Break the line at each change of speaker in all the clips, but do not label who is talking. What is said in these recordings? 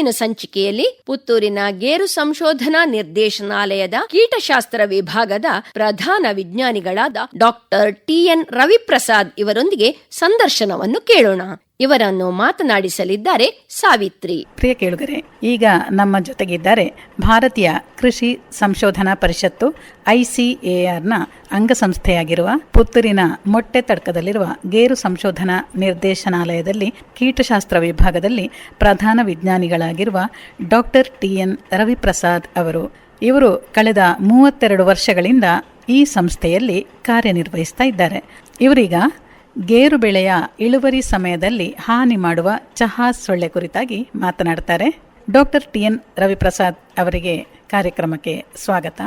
ಇವತ್ತಿನ ಸಂಚಿಕೆಯಲ್ಲಿ ಪುತ್ತೂರಿನ ಗೇರು ಸಂಶೋಧನಾ ನಿರ್ದೇಶನಾಲಯದ ಕೀಟಶಾಸ್ತ್ರ ವಿಭಾಗದ ಪ್ರಧಾನ ವಿಜ್ಞಾನಿಗಳಾದ ಡಾಕ್ಟರ್ ಟಿಎನ್ ರವಿಪ್ರಸಾದ್ ಇವರೊಂದಿಗೆ ಸಂದರ್ಶನವನ್ನು ಕೇಳೋಣ. ಇವರನ್ನು ಮಾತನಾಡಿಸಲಿದ್ದಾರೆ ಸಾವಿತ್ರಿ.
ಪ್ರಿಯ ಕೇಳುಗರೆ, ಈಗ ನಮ್ಮ ಜೊತೆಗಿದ್ದಾರೆ ಭಾರತೀಯ ಕೃಷಿ ಸಂಶೋಧನಾ ಪರಿಷತ್ತು ಐಸಿಎಆರ್ನ ಅಂಗಸಂಸ್ಥೆಯಾಗಿರುವ ಪುತ್ತೂರಿನ ಮೊಟ್ಟೆ ತಡ್ಕದಲ್ಲಿರುವ ಗೇರು ಸಂಶೋಧನಾ ನಿರ್ದೇಶನಾಲಯದಲ್ಲಿ ಕೀಟಶಾಸ್ತ್ರ ವಿಭಾಗದಲ್ಲಿ ಪ್ರಧಾನ ವಿಜ್ಞಾನಿಗಳಾಗಿರುವ ಡಾಕ್ಟರ್ ಟಿಎನ್ ರವಿಪ್ರಸಾದ್ ಅವರು. ಇವರು ಕಳೆದ ಮೂವತ್ತೆರಡು ವರ್ಷಗಳಿಂದ ಈ ಸಂಸ್ಥೆಯಲ್ಲಿ ಕಾರ್ಯನಿರ್ವಹಿಸ್ತಾ ಇದ್ದಾರೆ. ಇವರೀಗ ಗೇರು ಬೆಳೆಯ ಇಳುವರಿ ಸಮಯದಲ್ಲಿ ಹಾನಿ ಮಾಡುವ ಚಹಾ ಸೊಳ್ಳೆ ಕುರಿತಾಗಿ ಮಾತನಾಡ್ತಾರೆ ಡಾಕ್ಟರ್ ಟಿ ಎನ್ ರವಿಪ್ರಸಾದ್ ಅವರಿಗೆ ಕಾರ್ಯಕ್ರಮಕ್ಕೆ ಸ್ವಾಗತ.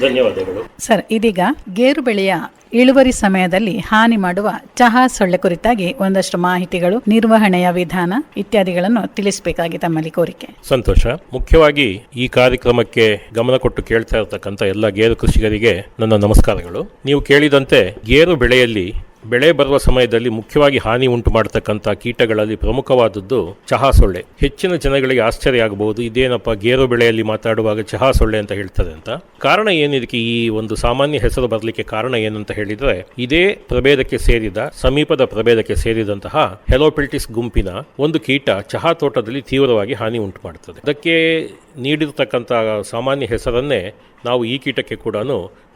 ಧನ್ಯವಾದಗಳು.
ಸರ್ ಇದೀಗ ಗೇರು ಬೆಳೆಯ ಇಳುವರಿ ಸಮಯದಲ್ಲಿ ಹಾನಿ ಮಾಡುವ ಚಹಾ ಸೊಳ್ಳೆ ಕುರಿತಾಗಿ ಒಂದಷ್ಟು ಮಾಹಿತಿಗಳು ನಿರ್ವಹಣೆಯ ವಿಧಾನ ಇತ್ಯಾದಿಗಳನ್ನು ತಿಳಿಸಬೇಕಾಗಿ ತಮ್ಮಲ್ಲಿ ಕೋರಿಕೆ.
ಸಂತೋಷ. ಮುಖ್ಯವಾಗಿ ಈ ಕಾರ್ಯಕ್ರಮಕ್ಕೆ ಗಮನ ಕೊಟ್ಟು ಕೇಳ್ತಾ ಇರತಕ್ಕಂಥ ಎಲ್ಲ ಗೇರು ಕೃಷಿಕರಿಗೆ ನನ್ನ ನಮಸ್ಕಾರಗಳು. ನೀವು ಕೇಳಿದಂತೆ ಗೇರು ಬೆಳೆಯಲ್ಲಿ ಬೆಳೆ ಬರುವ ಸಮಯದಲ್ಲಿ ಮುಖ್ಯವಾಗಿ ಹಾನಿ ಉಂಟು ಮಾಡತಕ್ಕಂಥ ಕೀಟಗಳಲ್ಲಿ ಪ್ರಮುಖವಾದದ್ದು ಚಹಾ ಸೊಳ್ಳೆ. ಹೆಚ್ಚಿನ ಜನಗಳಿಗೆ ಆಶ್ಚರ್ಯ ಆಗಬಹುದು. ಇದೇನಪ್ಪ, ಗೇರು ಬೆಳೆಯಲ್ಲಿ ಮಾತಾಡುವಾಗ ಚಹಾ ಸೊಳ್ಳೆ ಅಂತ ಹೇಳ್ತದೆ ಅಂತ. ಕಾರಣ ಏನಿದಕ್ಕೆ ಈ ಒಂದು ಸಾಮಾನ್ಯ ಹೆಸರು ಬರಲಿಕ್ಕೆ ಕಾರಣ ಏನಂತ ಹೇಳಿದ್ರೆ, ಇದೇ ಪ್ರಭೇದಕ್ಕೆ ಸೇರಿದ, ಸಮೀಪದ ಪ್ರಭೇದಕ್ಕೆ ಸೇರಿದಂತಹ ಹೆಲೋಪಿಲ್ಟಿಸ್ ಗುಂಪಿನ ಒಂದು ಕೀಟ ಚಹಾ ತೋಟದಲ್ಲಿ ತೀವ್ರವಾಗಿ ಹಾನಿ ಉಂಟು ಮಾಡುತ್ತದೆ ಅದಕ್ಕೆ ನೀಡಿರತಕ್ಕಂಥ ಸಾಮಾನ್ಯ ಹೆಸರನ್ನೇ ನಾವು ಈ ಕೀಟಕ್ಕೆ ಕೂಡ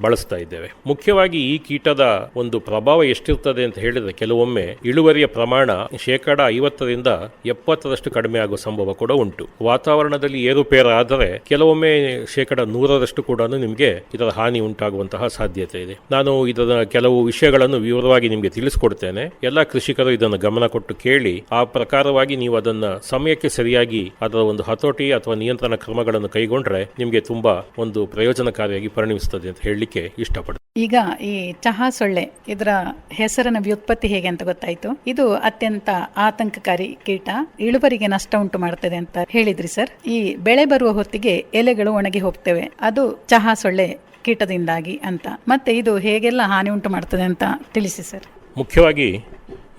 ಬಳಸ್ತಾ ಇದ್ದೇವೆ. ಮುಖ್ಯವಾಗಿ ಈ ಕೀಟದ ಒಂದು ಪ್ರಭಾವ ಎಷ್ಟಿರ್ತದೆ ಅಂತ ಹೇಳಿದರೆ ಕೆಲವೊಮ್ಮೆ ಇಳುವರಿಯ ಪ್ರಮಾಣ ಶೇಕಡ ಐವತ್ತರಿಂದ ಎಪ್ಪತ್ತರಷ್ಟು ಕಡಿಮೆ ಆಗುವ ಸಂಭವ ಕೂಡ ಉಂಟು. ವಾತಾವರಣದಲ್ಲಿ ಏರುಪೇರಾದರೆ ಕೆಲವೊಮ್ಮೆ ಶೇಕಡ ನೂರರಷ್ಟು ಕೂಡ ನಿಮಗೆ ಇದರ ಹಾನಿ ಉಂಟಾಗುವಂತಹ ಸಾಧ್ಯತೆ ಇದೆ. ನಾನು ಇದರ ಕೆಲವು ವಿಷಯಗಳನ್ನು ವಿವರವಾಗಿ ನಿಮಗೆ ತಿಳಿಸ್ಕೊಡ್ತೇನೆ. ಎಲ್ಲ ಕೃಷಿಕರು ಇದನ್ನು ಗಮನ ಕೊಟ್ಟು ಕೇಳಿ ಆ ಪ್ರಕಾರವಾಗಿ ನೀವು ಅದನ್ನು ಸಮಯಕ್ಕೆ ಸರಿಯಾಗಿ ಅದರ ಒಂದು ಹತೋಟಿ ಅಥವಾ ನಿಯಂತ್ರಣ ಕ್ರಮಗಳನ್ನು ಕೈಗೊಂಡ್ರೆ ನಿಮಗೆ ತುಂಬಾ ಒಂದು ಪ್ರಯೋಜನಕಾರಿಯಾಗಿ ಪರಿಣಮಿಸುತ್ತದೆ ಅಂತ ಹೇಳಲಿಕ್ಕೆ ಇಷ್ಟಪಡ್ತೀನಿ.
ಈಗ ಈ ಚಹಾ ಸೊಳ್ಳೆ ಇದರ ಹೆಸರಿನ ವ್ಯುತ್ಪತ್ತಿ ಹೇಗೆ ಅಂತ ಗೊತ್ತಾಯ್ತು. ಇದು ಅತ್ಯಂತ ಆತಂಕಕಾರಿ ಕೀಟ. ಇಳುವರಿಗೆ ನಷ್ಟ ಉಂಟು ಮಾಡುತ್ತದೆ ಅಂತ ಹೇಳಿದ್ರಿ ಸರ್. ಈ ಬೆಳೆ ಬರುವ ಹೊತ್ತಿಗೆ ಎಲೆಗಳು ಒಣಗಿ ಹೋಗ್ತವೆ. ಅದು ಚಹಾ ಸೊಳ್ಳೆ ಕೀಟದಿಂದಾಗಿ ಅಂತ. ಮತ್ತೆ ಇದು ಹೇಗೆಲ್ಲ ಹಾನಿ ಉಂಟು ಮಾಡ್ತದೆ ಅಂತ ತಿಳಿಸಿ ಸರ್.
ಮುಖ್ಯವಾಗಿ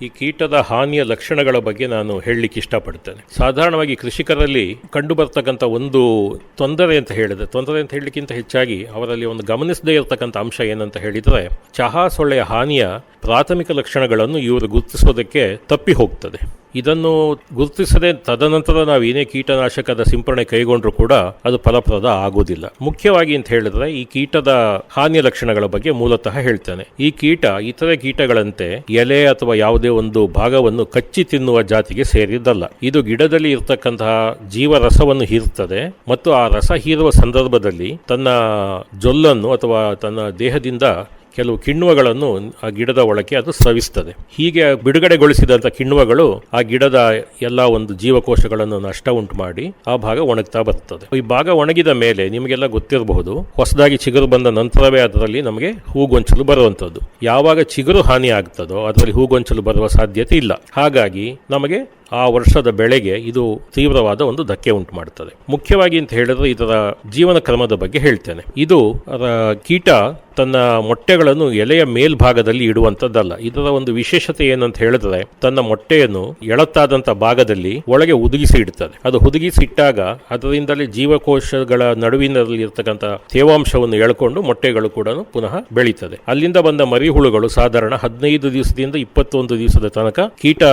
ಈ ಕೀಟದ ಹಾನಿಯ ಲಕ್ಷಣಗಳ ಬಗ್ಗೆ ನಾನು ಹೇಳಲಿಕ್ಕೆ ಇಷ್ಟಪಡ್ತೇನೆ ಸಾಧಾರಣವಾಗಿ ಕೃಷಿಕರಲ್ಲಿ ಕಂಡು ಒಂದು ತೊಂದರೆ ಅಂತ ಹೇಳಿದ್ರೆ, ತೊಂದರೆ ಅಂತ ಹೇಳಲಿಕ್ಕಿಂತ ಹೆಚ್ಚಾಗಿ ಅವರಲ್ಲಿ ಒಂದು ಗಮನಿಸದೇ ಇರತಕ್ಕಂಥ ಅಂಶ ಏನಂತ ಹೇಳಿದರೆ, ಚಹಾ ಸೊಳ್ಳೆಯ ಹಾನಿಯ ಪ್ರಾಥಮಿಕ ಲಕ್ಷಣಗಳನ್ನು ಇವರು ಗುರುತಿಸೋದಕ್ಕೆ ತಪ್ಪಿ ಹೋಗ್ತದೆ. ಇದನ್ನು ಗುರುತಿಸದೆ ತದನಂತರ ನಾವು ಏನೇ ಕೀಟನಾಶಕದ ಸಿಂಪರಣೆ ಕೈಗೊಂಡ್ರೂ ಕೂಡ ಅದು ಫಲಪ್ರದ ಆಗುವುದಿಲ್ಲ ಮುಖ್ಯವಾಗಿ ಅಂತ ಹೇಳಿದ್ರೆ, ಈ ಕೀಟದ ಹಾನಿಯ ಲಕ್ಷಣಗಳ ಬಗ್ಗೆ ಮೂಲತಃ ಹೇಳ್ತೇನೆ. ಈ ಕೀಟ ಇತರೆ ಕೀಟಗಳಂತೆ ಎಲೆ ಅಥವಾ ಯಾವುದೇ ಒಂದು ಭಾಗವನ್ನು ಕಚ್ಚಿ ತಿನ್ನುವ ಜಾತಿಗೆ ಸೇರಿದ್ದಲ್ಲ. ಇದು ಗಿಡದಲ್ಲಿ ಇರತಕ್ಕಂತಹ ಜೀವರಸವನ್ನು ಹೀರುತ್ತದೆ ಮತ್ತು ಆ ರಸ ಹೀರುವ ಸಂದರ್ಭದಲ್ಲಿ ತನ್ನ ಜೊಲ್ಲನ್ನು ಅಥವಾ ತನ್ನ ದೇಹದಿಂದ ಕೆಲವು ಕಿಣ್ವಗಳನ್ನು ಆ ಗಿಡದ ಒಳಕ್ಕೆ ಅದು ಸ್ರವಿಸ್ತದೆ. ಹೀಗೆ ಬಿಡುಗಡೆಗೊಳಿಸಿದಂಥ ಕಿಣ್ವಗಳು ಆ ಗಿಡದ ಎಲ್ಲ ಒಂದು ಜೀವಕೋಶಗಳನ್ನು ನಷ್ಟ ಉಂಟು ಮಾಡಿ ಆ ಭಾಗ ಒಣಗ್ತಾ ಬರ್ತದೆ. ಈ ಭಾಗ ಒಣಗಿದ ಮೇಲೆ ನಿಮಗೆಲ್ಲ ಗೊತ್ತಿರಬಹುದು, ಹೊಸದಾಗಿ ಚಿಗುರು ಬಂದ ನಂತರವೇ ಅದರಲ್ಲಿ ನಮಗೆ ಹೂಗೊಂಚಲು ಬರುವಂಥದ್ದು ಯಾವಾಗ ಚಿಗುರು ಹಾನಿ ಆಗ್ತದೋ ಅದರಲ್ಲಿ ಹೂಗೊಂಚಲು ಬರುವ ಸಾಧ್ಯತೆ ಇಲ್ಲ. ಹಾಗಾಗಿ ನಮಗೆ ಆ ವರ್ಷದ ಬೆಳೆಗೆ ಇದು ತೀವ್ರವಾದ ಒಂದು ಧಕ್ಕೆ ಉಂಟು ಮಾಡುತ್ತದೆ ಮುಖ್ಯವಾಗಿ ಅಂತ ಹೇಳಿದ್ರೆ ಇದರ ಜೀವನ ಕ್ರಮದ ಬಗ್ಗೆ ಹೇಳ್ತೇನೆ. ಇದು ಕೀಟ ತನ್ನ ಮೊಟ್ಟೆಗಳನ್ನು ಎಲೆಯ ಮೇಲ್ಭಾಗದಲ್ಲಿ ಇಡುವಂಥದ್ದಲ್ಲ ಇದರ ಒಂದು ವಿಶೇಷತೆ ಏನಂತ ಹೇಳಿದ್ರೆ, ತನ್ನ ಮೊಟ್ಟೆಯನ್ನು ಎಳತ್ತಾದಂಥ ಭಾಗದಲ್ಲಿ ಒಳಗೆ ಹುದುಗಿಸಿ ಇಡುತ್ತದೆ ಅದು ಹುದುಗಿಸಿ ಇಟ್ಟಾಗ ಅದರಿಂದಲೇ ಜೀವಕೋಶಗಳ ನಡುವಿನಲ್ಲಿ ಇರತಕ್ಕಂಥ ತೇವಾಂಶವನ್ನು ಎಳ್ಕೊಂಡು ಮೊಟ್ಟೆಗಳು ಕೂಡ ಪುನಃ ಬೆಳೀತದೆ. ಅಲ್ಲಿಂದ ಬಂದ ಮರಿಹುಳುಗಳು ಸಾಧಾರಣ ಹದಿನೈದು ದಿವಸದಿಂದ ಇಪ್ಪತ್ತೊಂದು ದಿವಸದ ತನಕ ಕೀಟ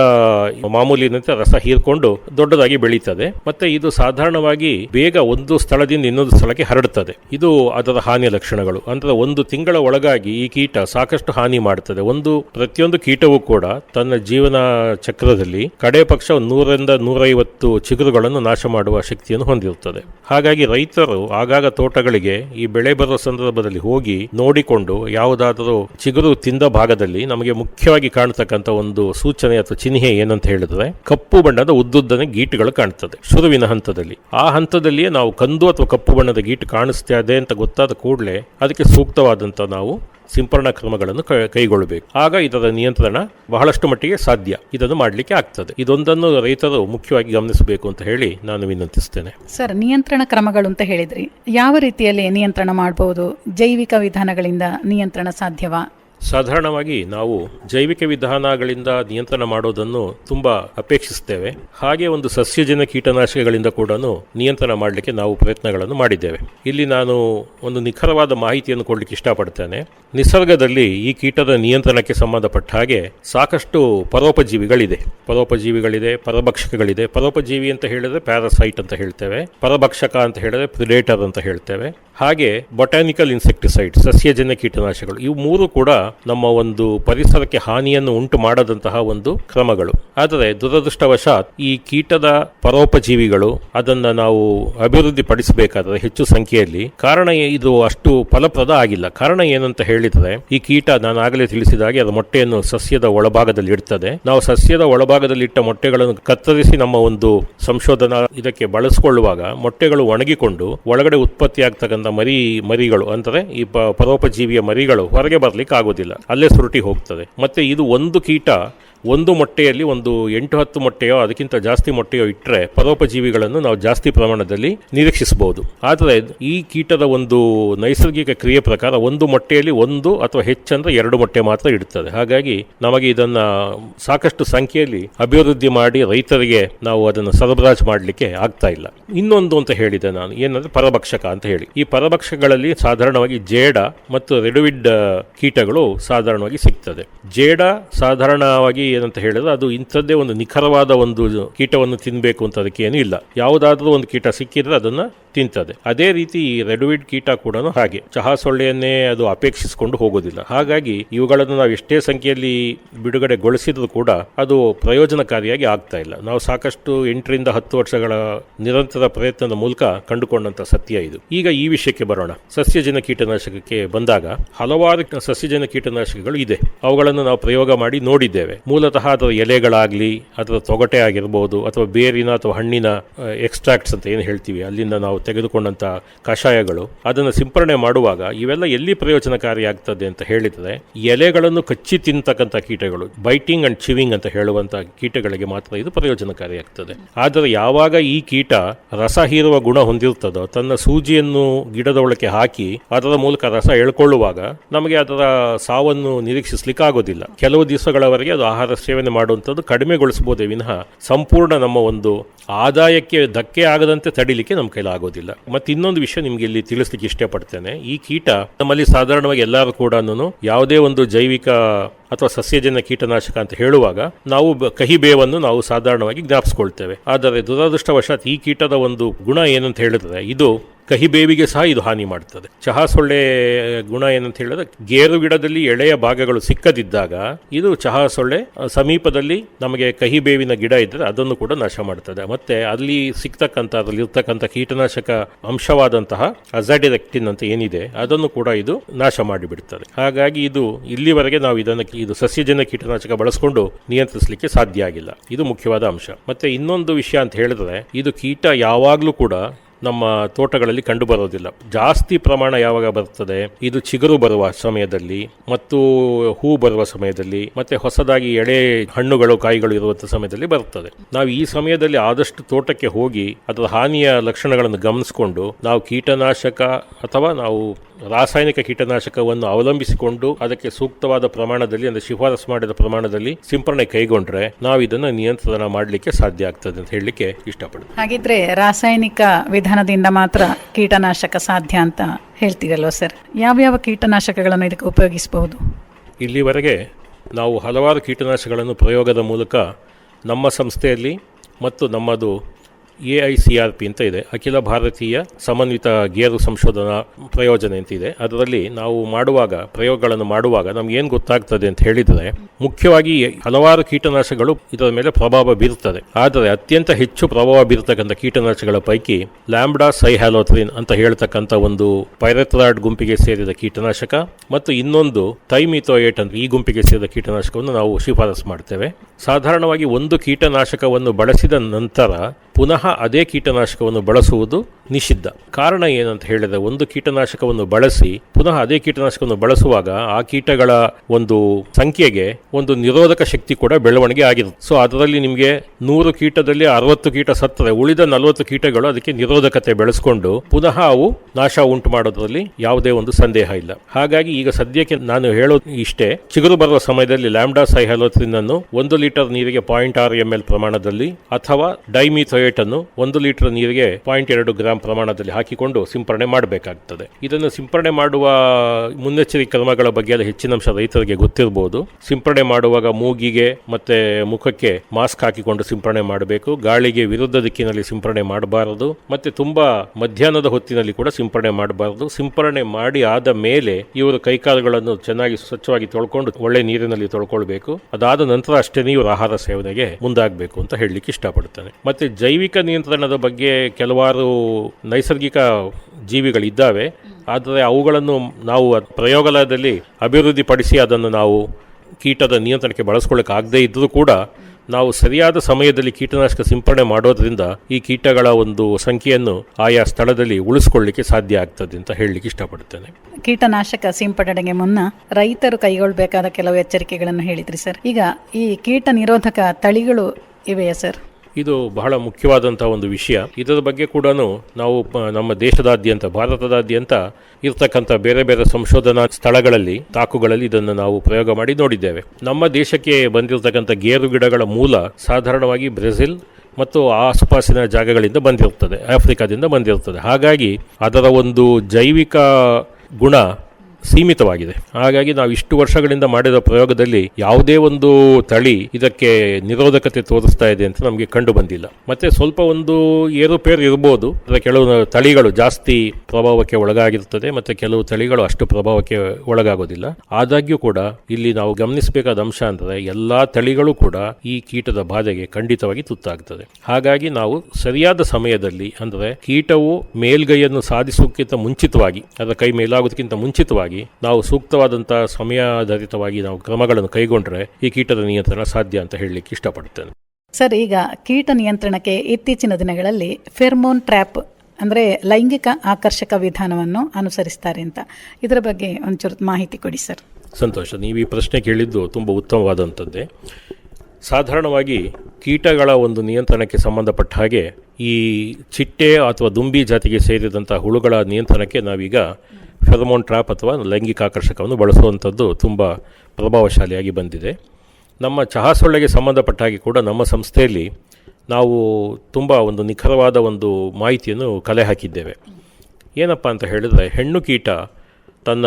ಮಾಮೂಲಿನಂತೆ ರಸ ಹೀರ್ಕೊಂಡು ದೊಡ್ಡದಾಗಿ ಬೆಳೀತದೆ. ಮತ್ತೆ ಇದು ಸಾಧಾರಣವಾಗಿ ಬೇಗ ಒಂದು ಸ್ಥಳದಿಂದ ಇನ್ನೊಂದು ಸ್ಥಳಕ್ಕೆ ಹರಡುತ್ತದೆ ಇದು ಅದರ ಹಾನಿಯ ಲಕ್ಷಣಗಳು. ಅಂದ್ರೆ ಒಂದು ತಿಂಗಳ ಒಳಗಾಗಿ ಈ ಕೀಟ ಸಾಕಷ್ಟು ಹಾನಿ ಮಾಡುತ್ತದೆ ಒಂದು ಪ್ರತಿಯೊಂದು ಕೀಟವೂ ಕೂಡ ತನ್ನ ಜೀವನ ಚಕ್ರದಲ್ಲಿ ಕಡೆ ಪಕ್ಷ ನೂರರಿಂದ ನೂರೈವತ್ತು ಚಿಗುರುಗಳನ್ನು ನಾಶ ಮಾಡುವ ಶಕ್ತಿಯನ್ನು ಹೊಂದಿರುತ್ತದೆ. ಹಾಗಾಗಿ ರೈತರು ಆಗಾಗ ತೋಟಗಳಿಗೆ ಈ ಬೆಳೆ ಬರುವ ಸಂದರ್ಭದಲ್ಲಿ ಹೋಗಿ ನೋಡಿಕೊಂಡು ಯಾವುದಾದರೂ ಚಿಗುರು ತಿಂದ ಭಾಗದಲ್ಲಿ ನಮಗೆ ಮುಖ್ಯವಾಗಿ ಕಾಣತಕ್ಕಂಥ ಒಂದು ಸೂಚನೆ ಅಥವಾ ಚಿಹ್ನೆ ಏನಂತ ಹೇಳಿದ್ರೆ ಕಪ್ಪು ಬಣ್ಣದ ಉದ್ದುದ್ದನ ಗೀಟುಗಳು ಕಾಣ್ತದೆ. ಶುರುವಿನ ಹಂತದಲ್ಲಿ. ಆ ಹಂತದಲ್ಲಿಯೇ ನಾವು ಕಂದು ಅಥವಾ ಕಪ್ಪು ಬಣ್ಣದ ಗೀಟು ಕಾಣಿಸ್ತಾ ಇದೆ ಅಂತ ಗೊತ್ತಾದ ಕೂಡಲೇ ಅದಕ್ಕೆ ಸೂಕ್ತವಾದಂಥ ನಾವು ಸಿಂಪರಣಾ ಕ್ರಮಗಳನ್ನು ಕೈಗೊಳ್ಳಬೇಕು. ಆಗ ಇದರ ನಿಯಂತ್ರಣ ಬಹಳಷ್ಟು ಮಟ್ಟಿಗೆ ಸಾಧ್ಯ. ಇದನ್ನು ಮಾಡಲಿಕ್ಕೆ ಆಗ್ತದೆ. ಇದೊಂದನ್ನು ರೈತರು ಮುಖ್ಯವಾಗಿ ಗಮನಿಸಬೇಕು ಅಂತ ಹೇಳಿ ನಾನು ವಿನಂತಿಸ್ತೇನೆ.
ಸರ್, ನಿಯಂತ್ರಣ ಕ್ರಮಗಳು ಅಂತ ಹೇಳಿದ್ರಿ. ಯಾವ ರೀತಿಯಲ್ಲಿ ನಿಯಂತ್ರಣ ಮಾಡಬಹುದು ಜೈವಿಕ ವಿಧಾನಗಳಿಂದ ನಿಯಂತ್ರಣ ಸಾಧ್ಯವಾ?
ಸಾಧಾರಣವಾಗಿ ನಾವು ಜೈವಿಕ ವಿಧಾನಗಳಿಂದ ನಿಯಂತ್ರಣ ಮಾಡೋದನ್ನು ತುಂಬಾ ಅಪೇಕ್ಷಿಸ್ತೇವೆ ಹಾಗೆ ಒಂದು ಸಸ್ಯಜನ್ಯ ಕೀಟನಾಶಕಗಳಿಂದ ಕೂಡ ನಿಯಂತ್ರಣ ಮಾಡಲಿಕ್ಕೆ ನಾವು ಪ್ರಯತ್ನಗಳನ್ನು ಮಾಡಿದ್ದೇವೆ. ಇಲ್ಲಿ ನಾನು ಒಂದು ನಿಖರವಾದ ಮಾಹಿತಿಯನ್ನು ಕೊಡಲಿಕ್ಕೆ ಇಷ್ಟಪಡ್ತೇನೆ. ನಿಸರ್ಗದಲ್ಲಿ ಈ ಕೀಟದ ನಿಯಂತ್ರಣಕ್ಕೆ ಸಂಬಂಧಪಟ್ಟ ಹಾಗೆ ಸಾಕಷ್ಟು ಪರೋಪಜೀವಿಗಳಿದೆ. ಪರೋಪಜೀವಿಗಳಿದೆ, ಪರಭಕ್ಷಕಗಳಿದೆ. ಪರೋಪಜೀವಿ ಅಂತ ಹೇಳಿದ್ರೆ ಪ್ಯಾರಾಸೈಟ್ ಅಂತ ಹೇಳ್ತೇವೆ. ಪರಭಕ್ಷಕ ಅಂತ ಹೇಳಿದ್ರೆ ಪ್ರಿಡೇಟರ್ ಅಂತ ಹೇಳ್ತೇವೆ. ಹಾಗೆ ಬೊಟಾನಿಕಲ್ ಇನ್ಸೆಕ್ಟಿಸೈಡ್ ಸಸ್ಯಜನ್ಯ ಕೀಟನಾಶಕಗಳು, ಇವು ಮೂರು ಕೂಡ ನಮ್ಮ ಒಂದು ಪರಿಸರಕ್ಕೆ ಹಾನಿಯನ್ನು ಉಂಟು ಮಾಡದಂತಹ ಒಂದು ಕ್ರಮಗಳು. ಆದರೆ ದುರದೃಷ್ಟವಶಾತ್ ಈ ಕೀಟದ ಪರೋಪಜೀವಿಗಳು ಅದನ್ನ ನಾವು ಅಭಿವೃದ್ಧಿ ಪಡಿಸಬೇಕಾದ್ರೆ ಹೆಚ್ಚು ಸಂಖ್ಯೆಯಲ್ಲಿ. ಕಾರಣ ಇದು ಅಷ್ಟು ಫಲಪ್ರದ ಆಗಿಲ್ಲ. ಕಾರಣ ಏನಂತ ಹೇಳಿದ್ರೆ, ಈ ಕೀಟ ನಾನು ಆಗಲೇ ತಿಳಿಸಿದ ಹಾಗೆ ಅದು ಮೊಟ್ಟೆಯನ್ನು ಸಸ್ಯದ ಒಳಭಾಗದಲ್ಲಿ ಇಡ್ತದೆ. ನಾವು ಸಸ್ಯದ ಒಳಭಾಗದಲ್ಲಿ ಇಟ್ಟ ಮೊಟ್ಟೆಗಳನ್ನು ಕತ್ತರಿಸಿ ನಮ್ಮ ಒಂದು ಸಂಶೋಧನಾ ಇದಕ್ಕೆ ಬಳಸಿಕೊಳ್ಳುವಾಗ ಮೊಟ್ಟೆಗಳು ಒಣಗಿಕೊಂಡು ಒಳಗಡೆ ಉತ್ಪತ್ತಿಯಾಗ್ತಕ್ಕಂಥ ಮರಿ ಮರಿಗಳು, ಅಂದರೆ ಈ ಪರೋಪಜೀವಿಯ ಮರಿಗಳು ಹೊರಗೆ ಬರ್ಲಿಕ್ಕೆ ಆಗೋದಿಲ್ಲ ಅಲ್ಲೇ ಸುರುಟಿ ಹೋಗ್ತದೆ. ಮತ್ತೆ ಇದು ಒಂದು ಕೀಟ ಒಂದು ಮೊಟ್ಟೆಯಲ್ಲಿ ಒಂದು ಎಂಟು ಹತ್ತು ಮೊಟ್ಟೆಯೋ ಅದಕ್ಕಿಂತ ಜಾಸ್ತಿ ಮೊಟ್ಟೆಯೋ ಇಟ್ಟರೆ ಪರೋಪಜೀವಿಗಳನ್ನು ನಾವು ಜಾಸ್ತಿ ಪ್ರಮಾಣದಲ್ಲಿ ನಿರೀಕ್ಷಿಸಬಹುದು. ಆದರೆ ಈ ಕೀಟದ ಒಂದು ನೈಸರ್ಗಿಕ ಕ್ರಿಯೆ ಪ್ರಕಾರ ಒಂದು ಮೊಟ್ಟೆಯಲ್ಲಿ ಒಂದು ಅಥವಾ ಹೆಚ್ಚಂದ್ರೆ ಎರಡು ಮೊಟ್ಟೆ ಮಾತ್ರ ಇಡುತ್ತದೆ. ಹಾಗಾಗಿ ನಮಗೆ ಇದನ್ನ ಸಾಕಷ್ಟು ಸಂಖ್ಯೆಯಲ್ಲಿ ಅಭಿವೃದ್ಧಿ ಮಾಡಿ ರೈತರಿಗೆ ನಾವು ಅದನ್ನು ಸರಬರಾಜು ಮಾಡಲಿಕ್ಕೆ ಆಗ್ತಾ ಇಲ್ಲ. ಇನ್ನೊಂದು ಅಂತ ಹೇಳಿದೆ ನಾನು. ಏನಂದ್ರೆ ಪರಭಕ್ಷಕ ಅಂತ ಹೇಳಿ. ಈ ಪರಭಕ್ಷಕಗಳಲ್ಲಿ ಸಾಧಾರಣವಾಗಿ ಜೇಡ ಮತ್ತು ರೆಡುವಿಡ್ ಕೀಟಗಳು ಸಾಧಾರಣವಾಗಿ ಸಿಗ್ತದೆ. ಜೇಡ ಸಾಧಾರಣವಾಗಿ ಏನಂತ ಹೇಳಿದ್ರೆ ಅದು ಇಂಥದ್ದೇ ಒಂದು ನಿಖರವಾದ ಒಂದು ಕೀಟವನ್ನು ತಿನ್ನಬೇಕು ಅಂತ ಅದಕ್ಕೆ ಏನೂ ಇಲ್ಲ. ಯಾವುದಾದ್ರೂ ಒಂದು ಕೀಟ ಸಿಕ್ಕಿದ್ರೆ ಅದನ್ನು ತಿಂತದೆ. ಅದೇ ರೀತಿ ಈ ರೆಡ್ವಿಡ್ ಕೀಟ ಕೂಡ ಹಾಗೆ. ಚಹಾ ಸೊಳ್ಳೆಯನ್ನೇ ಅದು ಅಪೇಕ್ಷಿಸಿಕೊಂಡು ಹೋಗೋದಿಲ್ಲ. ಹಾಗಾಗಿ ಇವುಗಳನ್ನು ನಾವು ಎಷ್ಟೇ ಸಂಖ್ಯೆಯಲ್ಲಿ ಬಿಡುಗಡೆಗೊಳಿಸಿದ್ರು ಕೂಡ ಅದು ಪ್ರಯೋಜನಕಾರಿಯಾಗಿ ಆಗ್ತಾ ಇಲ್ಲ. ನಾವು ಸಾಕಷ್ಟು ಎಂಟರಿಂದ ಹತ್ತು ವರ್ಷಗಳ ನಿರಂತರ ಪ್ರಯತ್ನದ ಮೂಲಕ ಕಂಡುಕೊಂಡಂತ ಸತ್ಯ ಇದು. ಈಗ ಈ ವಿಷಯಕ್ಕೆ ಬರೋಣ. ಸಸ್ಯಜನ ಕೀಟನಾಶಕಕ್ಕೆ ಬಂದಾಗ ಹಲವಾರು ಸಸ್ಯಜನ ಕೀಟನಾಶಕಗಳು ಇದೆ. ಅವುಗಳನ್ನು ನಾವು ಪ್ರಯೋಗ ಮಾಡಿ ನೋಡಿದ್ದೇವೆ. ಮೂಲತಃ ಅದರ ಎಲೆಗಳಾಗಲಿ ಅಥವಾ ತೊಗಟೆ ಆಗಿರ್ಬೋದು ಅಥವಾ ಬೇರಿನ ಅಥವಾ ಹಣ್ಣಿನ ಎಕ್ಸ್ಟ್ರಾಕ್ಟ್ಸ್ ಅಂತ ಏನು ಹೇಳ್ತೀವಿ, ಅಲ್ಲಿಂದ ನಾವು ತೆಗೆದುಕೊಂಡಂಥ ಕಷಾಯಗಳು. ಅದನ್ನು ಸಿಂಪರಣೆ ಮಾಡುವಾಗ ಇವೆಲ್ಲ ಎಲ್ಲಿ ಪ್ರಯೋಜನಕಾರಿಯಾಗ್ತದೆ ಅಂತ ಹೇಳಿದರೆ, ಎಲೆಗಳನ್ನು ಕಚ್ಚಿ ತಿಂತಕ್ಕಂಥ ಕೀಟಗಳು ಬೈಟಿಂಗ್ ಅಂಡ್ ಚಿವಿಂಗ್ ಅಂತ ಹೇಳುವಂಥ ಕೀಟಗಳಿಗೆ ಮಾತ್ರ ಇದು ಪ್ರಯೋಜನಕಾರಿಯಾಗ್ತದೆ. ಆದರೆ ಯಾವಾಗ ಈ ಕೀಟ ರಸ ಹೀರುವ ಗುಣ ಹೊಂದಿರ್ತದೋ, ತನ್ನ ಸೂಜಿಯನ್ನು ಗಿಡದ ಒಳಕ್ಕೆ ಹಾಕಿ ಅದರ ಮೂಲಕ ರಸ ಎಳ್ಕೊಳ್ಳುವಾಗ ನಮಗೆ ಅದರ ಸಾವನ್ನು ನಿರೀಕ್ಷಿಸ್ಲಿಕ್ಕೆ ಆಗೋದಿಲ್ಲ ಕೆಲವು ದಿವಸಗಳವರೆಗೆ ಅದು ಆಹಾರ ಸೇವನೆ ಮಾಡುವಂಥದ್ದು ಕಡಿಮೆಗೊಳಿಸಬಹುದೇ ವಿನಃ ಸಂಪೂರ್ಣ ನಮ್ಮ ಒಂದು ಆದಾಯಕ್ಕೆ ಧಕ್ಕೆ ಆಗದಂತೆ ತಡಿಲಿಕ್ಕೆ ನಮ್ಮ ಕೈಲಿ ಆಗೋದಿಲ್ಲ. ಮತ್ತೆ ಇನ್ನೊಂದು ವಿಷಯ ನಿಮ್ಗೆ ಇಲ್ಲಿ ತಿಳಿಸ್ಲಿಕ್ಕೆ ಇಷ್ಟಪಡ್ತೇನೆ. ಈ ಕೀಟ ನಮ್ಮಲ್ಲಿ ಸಾಧಾರಣವಾಗಿ ಎಲ್ಲರೂ ಕೂಡ ಯಾವುದೇ ಒಂದು ಜೈವಿಕ ಅಥವಾ ಸಸ್ಯಜನ್ಯ ಕೀಟನಾಶಕ ಅಂತ ಹೇಳುವಾಗ ನಾವು ಕಹಿ ಬೇವನ್ನು ನಾವು ಸಾಧಾರಣವಾಗಿ ಜ್ಞಾಪಿಸ್ಕೊಳ್ತೇವೆ. ಆದರೆ ದುರದೃಷ್ಟವಶಾತ್ ಈ ಕೀಟದ ಒಂದು ಗುಣ ಏನಂತ ಹೇಳಿದ್ರೆ ಇದು ಕಹಿ ಬೇವಿಗೆ ಸಹ ಇದು ಹಾನಿ ಮಾಡ್ತದೆ. ಚಹಾ ಸೊಳ್ಳೆ ಗುಣ ಏನಂತ ಹೇಳಿದ್ರೆ ಗೇರು ಗಿಡದಲ್ಲಿ ಎಳೆಯ ಭಾಗಗಳು ಸಿಕ್ಕದಿದ್ದಾಗ ಇದು ಚಹಾ ಸೊಳ್ಳೆ ಸಮೀಪದಲ್ಲಿ ನಮಗೆ ಕಹಿ ಬೇವಿನ ಗಿಡ ಇದ್ದರೆ ಅದನ್ನು ಕೂಡ ನಾಶ ಮಾಡ್ತದೆ. ಮತ್ತೆ ಅಲ್ಲಿ ಸಿಕ್ತಕ್ಕಂಥ ಅದರಲ್ಲಿ ಇರ್ತಕ್ಕಂಥ ಕೀಟನಾಶಕ ಅಂಶವಾದಂತಹ ಅಜಾಡಿರೆಕ್ಟಿನ್ ಅಂತ ಏನಿದೆ, ಅದನ್ನು ಕೂಡ ಇದು ನಾಶ ಮಾಡಿಬಿಡ್ತದೆ. ಹಾಗಾಗಿ ಇದು ಇಲ್ಲಿವರೆಗೆ ನಾವು ಇದನ್ನು ಇದು ಸಸ್ಯಜನ್ಯ ಕೀಟನಾಶಕ ಬಳಸಿಕೊಂಡು ನಿಯಂತ್ರಿಸಲಿಕ್ಕೆ ಸಾಧ್ಯ ಆಗಿಲ್ಲ. ಇದು ಮುಖ್ಯವಾದ ಅಂಶ. ಮತ್ತೆ ಇನ್ನೊಂದು ವಿಷಯ ಅಂತ ಹೇಳಿದ್ರೆ, ಇದು ಕೀಟ ಯಾವಾಗಲೂ ಕೂಡ ನಮ್ಮ ತೋಟಗಳಲ್ಲಿ ಕಂಡುಬರೋದಿಲ್ಲ. ಜಾಸ್ತಿ ಪ್ರಮಾಣ ಯಾವಾಗ ಬರ್ತದೆ? ಇದು ಚಿಗುರು ಬರುವ ಸಮಯದಲ್ಲಿ ಮತ್ತು ಹೂ ಬರುವ ಸಮಯದಲ್ಲಿ ಮತ್ತೆ ಹೊಸದಾಗಿ ಎಳೆ ಹಣ್ಣುಗಳು, ಕಾಯಿಗಳು ಇರುವಂತಹ ಸಮಯದಲ್ಲಿ ಬರುತ್ತದೆ ನಾವು ಈ ಸಮಯದಲ್ಲಿ ಆದಷ್ಟು ತೋಟಕ್ಕೆ ಹೋಗಿ ಅದರ ಹಾನಿಯ ಲಕ್ಷಣಗಳನ್ನು ಗಮನಿಸಿಕೊಂಡು ನಾವು ಕೀಟನಾಶಕ ಅಥವಾ ನಾವು ರಾಸಾಯನಿಕ ಕೀಟನಾಶಕವನ್ನು ಅವಲಂಬಿಸಿಕೊಂಡು ಅದಕ್ಕೆ ಸೂಕ್ತವಾದ ಪ್ರಮಾಣದಲ್ಲಿ ಅಂದರೆ ಶಿಫಾರಸು ಮಾಡಿದ ಪ್ರಮಾಣದಲ್ಲಿ ಸಿಂಪರಣೆ ಕೈಗೊಂಡ್ರೆ ನಾವು ಇದನ್ನು ನಿಯಂತ್ರಣ ಮಾಡಲಿಕ್ಕೆ ಸಾಧ್ಯ ಆಗ್ತದೆ ಅಂತ ಹೇಳಲಿಕ್ಕೆ ಇಷ್ಟಪಡ್ತೀನಿ
ಹಾಗಿದ್ರೆ ರಾಸಾಯನಿಕ ವಿಧಾನದಿಂದ ಮಾತ್ರ ಕೀಟನಾಶಕ ಸಾಧ್ಯ ಅಂತ ಹೇಳ್ತೀರಲ್ವ ಸರ್? ಯಾವ್ಯಾವ ಕೀಟನಾಶಕಗಳನ್ನು ಇದಕ್ಕೆ ಉಪಯೋಗಿಸಬಹುದು?
ಇಲ್ಲಿವರೆಗೆ ನಾವು ಹಲವಾರು ಕೀಟನಾಶಕಗಳನ್ನು ಪ್ರಯೋಗದ ಮೂಲಕ ನಮ್ಮ ಸಂಸ್ಥೆಯಲ್ಲಿ ಮತ್ತು ನಮ್ಮದು A I C R P ಅಂತ ಇದೆ. ಅಖಿಲ ಭಾರತೀಯ ಸಮನ್ವಿತ ಗೇರು ಸಂಶೋಧನಾ ಪ್ರಯೋಜನೆ ಅಂತ ಇದೆ. ಅದರಲ್ಲಿ ನಾವು ಮಾಡುವಾಗ, ಪ್ರಯೋಗಗಳನ್ನು ಮಾಡುವಾಗ ನಮ್ಗೆ ಏನು ಗೊತ್ತಾಗ್ತದೆ ಅಂತ ಹೇಳಿದರೆ, ಮುಖ್ಯವಾಗಿ ಹಲವಾರು ಕೀಟನಾಶಕಗಳು ಇದರ ಮೇಲೆ ಪ್ರಭಾವ ಬೀರುತ್ತದೆ. ಆದರೆ ಅತ್ಯಂತ ಹೆಚ್ಚು ಪ್ರಭಾವ ಬೀರತಕ್ಕಂಥ ಕೀಟನಾಶಕಗಳ ಪೈಕಿ ಲ್ಯಾಂಬ್ಡಾ ಸೈಹ್ಯಾಲೋಥ್ರಿನ್ ಅಂತ ಹೇಳ್ತಕ್ಕಂಥ ಒಂದು ಪೈರೆಥ್ರಾಯ್ಡ್ ಗುಂಪಿಗೆ ಸೇರಿದ ಕೀಟನಾಶಕ ಮತ್ತು ಇನ್ನೊಂದು ಥೈಮಿಥೋಯೇಟ್ ಅಂತ ಈ ಗುಂಪಿಗೆ ಸೇರಿದ ಕೀಟನಾಶಕವನ್ನು ನಾವು ಶಿಫಾರಸು ಮಾಡ್ತೇವೆ. ಸಾಧಾರಣವಾಗಿ ಒಂದು ಕೀಟನಾಶಕವನ್ನು ಬಳಸಿದ ನಂತರ ಪುನಃ ಅದೇ ಕೀಟನಾಶಕವನ್ನು ಬಳಸುವುದು ನಿಷಿದ್ಧ. ಕಾರಣ ಏನಂತ ಹೇಳಿದ್ರೆ ಒಂದು ಕೀಟನಾಶಕವನ್ನು ಬಳಸಿ, ಪುನಃ ಅದೇ ಕೀಟನಾಶಕವನ್ನು ಬಳಸುವಾಗ ಆ ಕೀಟಗಳ ಒಂದು ಸಂಖ್ಯೆಗೆ ಒಂದು ನಿರೋಧಕ ಶಕ್ತಿ ಕೂಡ ಬೆಳವಣಿಗೆ ಆಗಿರುತ್ತೆ ಸೊ ಅದರಲ್ಲಿ ನಿಮಗೆ ನೂರು ಕೀಟದಲ್ಲಿ ಅರವತ್ತು ಕೀಟ ಸತ್ತರೆ, ಉಳಿದ ನಲವತ್ತು ಕೀಟಗಳು ಅದಕ್ಕೆ ನಿರೋಧಕತೆ ಬೆಳೆಸ್ಕೊಂಡು ಪುನಃ ಅವು ನಾಶ ಉಂಟು ಮಾಡೋದ್ರಲ್ಲಿ ಯಾವುದೇ ಒಂದು ಸಂದೇಹ ಇಲ್ಲ. ಹಾಗಾಗಿ ಈಗ ಸದ್ಯಕ್ಕೆ ನಾನು ಹೇಳೋದು ಇಷ್ಟೇ, ಚಿಗುರು ಬರುವ ಸಮಯದಲ್ಲಿ ಲ್ಯಾಂಡಾ ಸೈಹಲೋತ್ರಿನ್ ಅನ್ನು ಒಂದು ಲೀಟರ್ ನೀರಿಗೆ ಪಾಯಿಂಟ್ ಆರು ಎಂ ಎಲ್ ಪ್ರಮಾಣದಲ್ಲಿ ಅಥವಾ ಡೈಮಿಥೊಯೇಟ್ ಅನ್ನು ಒಂದು ಲೀಟರ್ ನೀರಿಗೆ ಪಾಯಿಂಟ್ ಎರಡು ಗ್ರಾಂ ಪ್ರಮಾಣದಲ್ಲಿ ಹಾಕಿಕೊಂಡು ಸಿಂಪರಣೆ ಮಾಡಬೇಕಾಗ್ತದೆ. ಇದನ್ನು ಸಿಂಪರಣೆ ಮಾಡುವ ಮುನ್ನೆಚ್ಚರಿಕೆ ಕ್ರಮಗಳ ಬಗ್ಗೆ ಎಲ್ಲ ಹೆಚ್ಚಿನ ಅಂಶ ರೈತರಿಗೆ ಗೊತ್ತಿರಬಹುದು ಸಿಂಪರಣೆ ಮಾಡುವಾಗ ಮೂಗಿಗೆ ಮತ್ತೆ ಮುಖಕ್ಕೆ ಮಾಸ್ಕ್ ಹಾಕಿಕೊಂಡು ಸಿಂಪರಣೆ ಮಾಡಬೇಕು. ಗಾಳಿಗೆ ವಿರುದ್ಧ ದಿಕ್ಕಿನಲ್ಲಿ ಸಿಂಪರಣೆ ಮಾಡಬಾರದು. ಮತ್ತೆ ತುಂಬಾ ಮಧ್ಯಾಹ್ನದ ಹೊತ್ತಿನಲ್ಲಿ ಕೂಡ ಸಿಂಪರಣೆ ಮಾಡಬಾರದು. ಸಿಂಪರಣೆ ಮಾಡಿ ಆದ ಮೇಲೆ ಇವರು ಕೈಕಾಲುಗಳನ್ನು ಚೆನ್ನಾಗಿ ಸ್ವಚ್ಛವಾಗಿ ತೊಳ್ಕೊಂಡು ಒಳ್ಳೆ ನೀರಿನಲ್ಲಿ ತೊಳ್ಕೊಳ್ಬೇಕು. ಅದಾದ ನಂತರ ಅಷ್ಟೇ ಇವರು ಆಹಾರ ಸೇವನೆಗೆ ಮುಂದಾಗಬೇಕು ಅಂತ ಹೇಳಲಿಕ್ಕೆ ಇಷ್ಟಪಡ್ತೇನೆ ಮತ್ತೆ ಜೈವಿಕ ನಿಯಂತ್ರಣದ ಬಗ್ಗೆ ಕೆಲವಾರು ನೈಸರ್ಗಿಕ ಜೀವಿಗಳಿದ್ದಾವೆ, ಆದರೆ ಅವುಗಳನ್ನು ನಾವು ಪ್ರಯೋಗಾಲಯದಲ್ಲಿ ಅಭಿವೃದ್ಧಿಪಡಿಸಿ ಅದನ್ನು ನಾವು ಕೀಟದ ನಿಯಂತ್ರಣಕ್ಕೆ ಬಳಸ್ಕೊಳ್ಳೋಕೆ ಆಗದೇ ಇದ್ದರೂ ಕೂಡ ನಾವು ಸರಿಯಾದ ಸಮಯದಲ್ಲಿ ಕೀಟನಾಶಕ ಸಿಂಪಡಣೆ ಮಾಡೋದರಿಂದ ಈ ಕೀಟಗಳ ಒಂದು ಸಂಖ್ಯೆಯನ್ನು ಆಯಾ ಸ್ಥಳದಲ್ಲಿ ಉಳಿಸ್ಕೊಳ್ಳಿಕ್ಕೆ ಸಾಧ್ಯ ಆಗ್ತದೆ ಅಂತ ಹೇಳಲಿಕ್ಕೆ ಇಷ್ಟಪಡ್ತೇನೆ
ಕೀಟನಾಶಕ ಸಿಂಪಡಣೆಗೆ ಮುನ್ನ ರೈತರು ಕೈಗೊಳ್ಳಬೇಕಾದ ಕೆಲವು ಎಚ್ಚರಿಕೆಗಳನ್ನು ಹೇಳಿದ್ರಿ ಸರ್. ಈಗ ಈ ಕೀಟ ನಿರೋಧಕ ತಳಿಗಳು ಇವೆಯಾ ಸರ್?
ಇದು ಬಹಳ ಮುಖ್ಯವಾದಂಥ ಒಂದು ವಿಷಯ. ಇದರ ಬಗ್ಗೆ ಕೂಡ ನಾವು ನಮ್ಮ ದೇಶದಾದ್ಯಂತ, ಭಾರತದಾದ್ಯಂತ ಇರ್ತಕ್ಕಂಥ ಬೇರೆ ಬೇರೆ ಸಂಶೋಧನಾ ಸ್ಥಳಗಳಲ್ಲಿ, ತಾಕುಗಳಲ್ಲಿ ಇದನ್ನು ನಾವು ಪ್ರಯೋಗ ಮಾಡಿ ನೋಡಿದ್ದೇವೆ. ನಮ್ಮ ದೇಶಕ್ಕೆ ಬಂದಿರತಕ್ಕಂಥ ಗೇರು ಗಿಡಗಳ ಮೂಲ ಸಾಧಾರಣವಾಗಿ ಬ್ರೆಜಿಲ್ ಮತ್ತು ಆಸುಪಾಸಿನ ಜಾಗಗಳಿಂದ ಬಂದಿರುತ್ತದೆ, ಆಫ್ರಿಕಾದಿಂದ ಬಂದಿರುತ್ತದೆ. ಹಾಗಾಗಿ ಅದರ ಒಂದು ಜೈವಿಕ ಗುಣ ಸೀಮಿತವಾಗಿದೆ. ಹಾಗಾಗಿ ನಾವು ಇಷ್ಟು ವರ್ಷಗಳಿಂದ ಮಾಡಿದ ಪ್ರಯೋಗದಲ್ಲಿ ಯಾವುದೇ ಒಂದು ತಳಿ ಇದಕ್ಕೆ ನಿರೋಧಕತೆ ತೋರಿಸ್ತಾ ಇದೆ ಅಂತ ನಮಗೆ ಕಂಡು ಬಂದಿಲ್ಲ. ಮತ್ತೆ ಸ್ವಲ್ಪ ಒಂದು ಏರುಪೇರು ಇರಬಹುದು ಅಂದ್ರೆ ಕೆಲವು ತಳಿಗಳು ಜಾಸ್ತಿ ಪ್ರಭಾವಕ್ಕೆ ಒಳಗಾಗಿರುತ್ತದೆ. ಮತ್ತೆ ಕೆಲವು ತಳಿಗಳು ಅಷ್ಟು ಪ್ರಭಾವಕ್ಕೆ ಒಳಗಾಗೋದಿಲ್ಲ. ಆದಾಗ್ಯೂ ಕೂಡ ಇಲ್ಲಿ ನಾವು ಗಮನಿಸಬೇಕಾದ ಅಂಶ ಅಂದ್ರೆ ಎಲ್ಲಾ ತಳಿಗಳು ಕೂಡ ಈ ಕೀಟದ ಬಾಧೆಗೆ ಖಂಡಿತವಾಗಿ ತುತ್ತಾಗ್ತದೆ. ಹಾಗಾಗಿ ನಾವು ಸರಿಯಾದ ಸಮಯದಲ್ಲಿ ಅಂದ್ರೆ ಕೀಟವು ಮೇಲ್ಗೈಯನ್ನು ಸಾಧಿಸೋಕ್ಕಿಂತ ಮುಂಚಿತವಾಗಿ, ಅದರ ಕೈ ಮೇಲಾಗೋದಕ್ಕಿಂತ ಮುಂಚಿತವಾಗಿ ನಾವು ಸೂಕ್ತವಾದಂತಹ ಸಮಯಾಧಾರಿತವಾಗಿ ನಾವು ಕ್ರಮಗಳನ್ನು ಕೈಗೊಂಡ್ರೆ ಈ ಕೀಟದ ನಿಯಂತ್ರಣ ಸಾಧ್ಯ ಅಂತ ಹೇಳಲಿಕ್ಕೆ ಇಷ್ಟಪಡ್ತೇನೆ
ಸರ್ ಈಗ ಕೀಟ ನಿಯಂತ್ರಣಕ್ಕೆ ಇತ್ತೀಚಿನ ದಿನಗಳಲ್ಲಿ ಫೆರ್ಮೋನ್ ಟ್ರ್ಯಾಪ್ ಅಂದರೆ ಲೈಂಗಿಕ ಆಕರ್ಷಕ ವಿಧಾನವನ್ನು ಅನುಸರಿಸ್ತಾರೆ ಅಂತ. ಇದರ ಬಗ್ಗೆ ಒಂಚೂರು ಮಾಹಿತಿ ಕೊಡಿ ಸರ್.
ಸಂತೋಷ. ನೀವು ಈ ಪ್ರಶ್ನೆ ಕೇಳಿದ್ದು ತುಂಬ ಉತ್ತಮವಾದಂಥದ್ದೇ ಸಾಧಾರಣವಾಗಿ ಕೀಟಗಳ ಒಂದು ನಿಯಂತ್ರಣಕ್ಕೆ ಸಂಬಂಧಪಟ್ಟ ಹಾಗೆ ಈ ಚಿಟ್ಟೆ ಅಥವಾ ದುಂಬಿ ಜಾತಿಗೆ ಸೇರಿದಂಥ ಹುಳುಗಳ ನಿಯಂತ್ರಣಕ್ಕೆ ನಾವೀಗ ಫೆರಮೋನ್ ಟ್ರಾಪ್ ಅಥವಾ ಲೈಂಗಿಕ ಆಕರ್ಷಕವನ್ನು ಬಳಸುವಂಥದ್ದು ತುಂಬ ಪ್ರಭಾವಶಾಲಿಯಾಗಿ ಬಂದಿದೆ. ನಮ್ಮ ಚಹಾ ಸೊಳ್ಳೆಗೆ ಸಂಬಂಧಪಟ್ಟ ಹಾಗೆ ಕೂಡ ನಮ್ಮ ಸಂಸ್ಥೆಯಲ್ಲಿ ನಾವು ತುಂಬ ಒಂದು ನಿಖರವಾದ ಒಂದು ಮಾಹಿತಿಯನ್ನು ಕಲೆ ಹಾಕಿದ್ದೇವೆ. ಏನಪ್ಪ ಅಂತ ಹೇಳಿದರೆ, ಹೆಣ್ಣು ಕೀಟ ತನ್ನ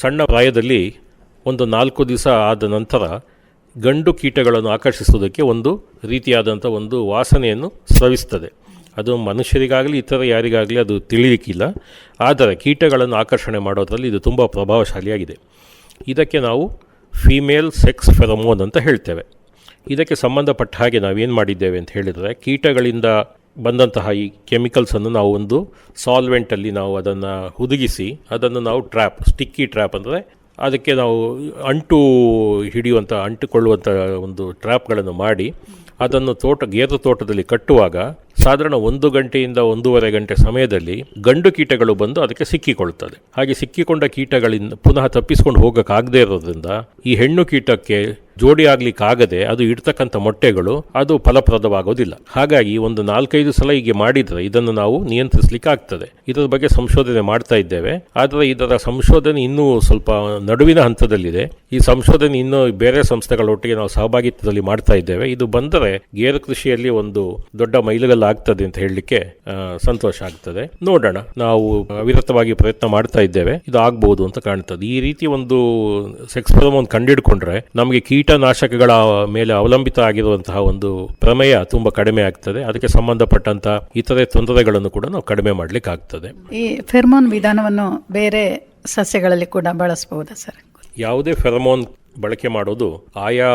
ಸಣ್ಣ ಪ್ರಾಯದಲ್ಲಿ ಒಂದು ನಾಲ್ಕು ದಿವಸ ಆದ ನಂತರ ಗಂಡು ಕೀಟಗಳನ್ನು ಆಕರ್ಷಿಸುವುದಕ್ಕೆ ಒಂದು ರೀತಿಯಾದಂಥ ಒಂದು ವಾಸನೆಯನ್ನು ಸ್ರವಿಸ್ತದೆ. ಅದು ಮನುಷ್ಯರಿಗಾಗಲಿ, ಇತರ ಯಾರಿಗಾಗಲಿ ಅದು ತಿಳಿಯಲಿಕ್ಕಿಲ್ಲ ಆದರೆ ಕೀಟಗಳನ್ನು ಆಕರ್ಷಣೆ ಮಾಡೋದರಲ್ಲಿ ಇದು ತುಂಬ ಪ್ರಭಾವಶಾಲಿಯಾಗಿದೆ. ಇದಕ್ಕೆ ನಾವು ಫೀಮೇಲ್ ಸೆಕ್ಸ್ ಫೆರಮೋನ್ ಅಂತ ಹೇಳ್ತೇವೆ. ಇದಕ್ಕೆ ಸಂಬಂಧಪಟ್ಟ ಹಾಗೆ ನಾವೇನು ಮಾಡಿದ್ದೇವೆ ಅಂತ ಹೇಳಿದರೆ, ಕೀಟಗಳಿಂದ ಬಂದಂತಹ ಈ ಕೆಮಿಕಲ್ಸನ್ನು ನಾವು ಒಂದು ಸಾಲ್ವೆಂಟಲ್ಲಿ ನಾವು ಅದನ್ನು ಹುದುಗಿಸಿ, ಅದನ್ನು ನಾವು ಟ್ರ್ಯಾಪ್ ಸ್ಟಿಕ್ಕಿ ಟ್ರ್ಯಾಪ್ ಅಂದರೆ ಅದಕ್ಕೆ ನಾವು ಅಂಟು ಹಿಡಿಯುವಂಥ ಅಂಟುಕೊಳ್ಳುವಂಥ ಒಂದು ಟ್ರ್ಯಾಪ್ಗಳನ್ನು ಮಾಡಿ, ಅದನ್ನು ತೋಟ, ಗೇರು ತೋಟದಲ್ಲಿ ಕಟ್ಟುವಾಗ ಸಾಧಾರಣ ಒಂದು ಗಂಟೆಯಿಂದ ಒಂದೂವರೆ ಗಂಟೆ ಸಮಯದಲ್ಲಿ ಗಂಡು ಕೀಟಗಳು ಬಂದು ಅದಕ್ಕೆ ಸಿಕ್ಕಿಕೊಳ್ಳುತ್ತದೆ. ಹಾಗೆ ಸಿಕ್ಕಿಕೊಂಡ ಕೀಟಗಳಿಂದ ಪುನಃ ತಪ್ಪಿಸಿಕೊಂಡು ಹೋಗೋಕ್ಕಾಗದೇ ಇರೋದ್ರಿಂದ ಈ ಹೆಣ್ಣು ಕೀಟಕ್ಕೆ ಜೋಡಿ ಆಗ್ಲಿಕ್ಕಾಗದೆ ಅದು ಇಡ್ತಕ್ಕಂಥ ಮೊಟ್ಟೆಗಳು ಅದು ಫಲಪ್ರದವಾಗೋದಿಲ್ಲ. ಹಾಗಾಗಿ ಒಂದು ನಾಲ್ಕೈದು ಸಲ ಹೀಗೆ ಮಾಡಿದರೆ ಇದನ್ನು ನಾವು ನಿಯಂತ್ರಿಸಲಿಕ್ಕೆ ಆಗ್ತದೆ ಇದರ ಬಗ್ಗೆ ಸಂಶೋಧನೆ ಮಾಡ್ತಾ ಇದ್ದೇವೆ. ಆದರೆ ಇದರ ಸಂಶೋಧನೆ ಇನ್ನೂ ಸ್ವಲ್ಪ ನಡುವಿನ ಹಂತದಲ್ಲಿದೆ. ಈ ಸಂಶೋಧನೆ ಇನ್ನೂ ಬೇರೆ ಸಂಸ್ಥೆಗಳೊಟ್ಟಿಗೆ ನಾವು ಸಹಭಾಗಿತ್ವದಲ್ಲಿ ಮಾಡ್ತಾ ಇದ್ದೇವೆ. ಇದು ಬಂದರೆ ಗೇರು ಕೃಷಿಯಲ್ಲಿ ಒಂದು ದೊಡ್ಡ ಮೈಲುಗಲ್ಲಾಗ್ತದೆ ಅಂತ ಹೇಳಲಿಕ್ಕೆ ಸಂತೋಷ ಆಗ್ತದೆ. ನೋಡೋಣ. ನಾವು ಅವಿರತವಾಗಿ ಪ್ರಯತ್ನ ಮಾಡ್ತಾ ಇದ್ದೇವೆ. ಇದು ಆಗ್ಬಹುದು ಅಂತ ಕಾಣ್ತದೆ ಈ ರೀತಿ ಒಂದು ಸೆಕ್ಸ್ ಒಂದು ಕಂಡಿಡ್ಕೊಂಡ್ರೆ ನಮಗೆ ಕೀಟನಾಶಕಗಳ ಮೇಲೆ ಅವಲಂಬಿತ ಆಗಿರುವಂತಹ ಒಂದು ಪ್ರಮೇಯ ತುಂಬಾ ಕಡಿಮೆ ಆಗ್ತದೆ. ಅದಕ್ಕೆ ಸಂಬಂಧಪಟ್ಟಂತ ಇತರೆ ತೊಂದರೆಗಳನ್ನು ಕೂಡ ನಾವು ಕಡಿಮೆ ಮಾಡಲಿಕ್ಕೆ ಆಗ್ತದೆ
ಈ ಫೆರ್ಮೋನ್ ವಿಧಾನವನ್ನು ಬೇರೆ ಸಸ್ಯಗಳಲ್ಲಿ ಕೂಡ ಬಳಸಬಹುದಾ ಸರ್?
ಯಾವುದೇ ಫೆರಮೋನ್ ಬಳಕೆ ಮಾಡೋದು ಆಯಾ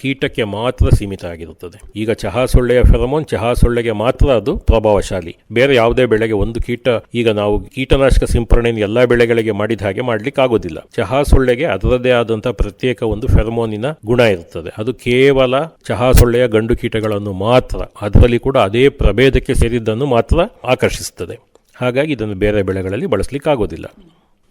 ಕೀಟಕ್ಕೆ ಮಾತ್ರ ಸೀಮಿತ ಆಗಿರುತ್ತದೆ. ಈಗ ಚಹಾ ಸೊಳ್ಳೆಯ ಫೆರಮೋನ್ ಚಹಾ ಸೊಳ್ಳೆಗೆ ಮಾತ್ರ ಅದು ಪ್ರಭಾವಶಾಲಿ. ಬೇರೆ ಯಾವುದೇ ಬೆಳೆಗೆ ಒಂದು ಕೀಟ, ಈಗ ನಾವು ಕೀಟನಾಶಕ ಸಿಂಪರಣೆಯನ್ನು ಎಲ್ಲ ಬೆಳೆಗಳಿಗೆ ಮಾಡಿದ ಹಾಗೆ ಮಾಡ್ಲಿಕ್ಕೆ ಆಗೋದಿಲ್ಲ ಚಹಾ ಸೊಳ್ಳೆಗೆ ಅದರದೇ ಆದಂತಹ ಪ್ರತ್ಯೇಕ ಒಂದು ಫೆರಮೋನಿನ ಗುಣ ಇರುತ್ತದೆ. ಅದು ಕೇವಲ ಚಹಾ ಸೊಳ್ಳೆಯ ಗಂಡು ಕೀಟಗಳನ್ನು ಮಾತ್ರ, ಅದರಲ್ಲಿ ಕೂಡ ಅದೇ ಪ್ರಭೇದಕ್ಕೆ ಸೇರಿದ್ದನ್ನು ಮಾತ್ರ ಆಕರ್ಷಿಸುತ್ತದೆ. ಹಾಗಾಗಿ ಇದನ್ನು ಬೇರೆ ಬೆಳೆಗಳಲ್ಲಿ ಬಳಸಲಿಕ್ಕೆ ಆಗೋದಿಲ್ಲ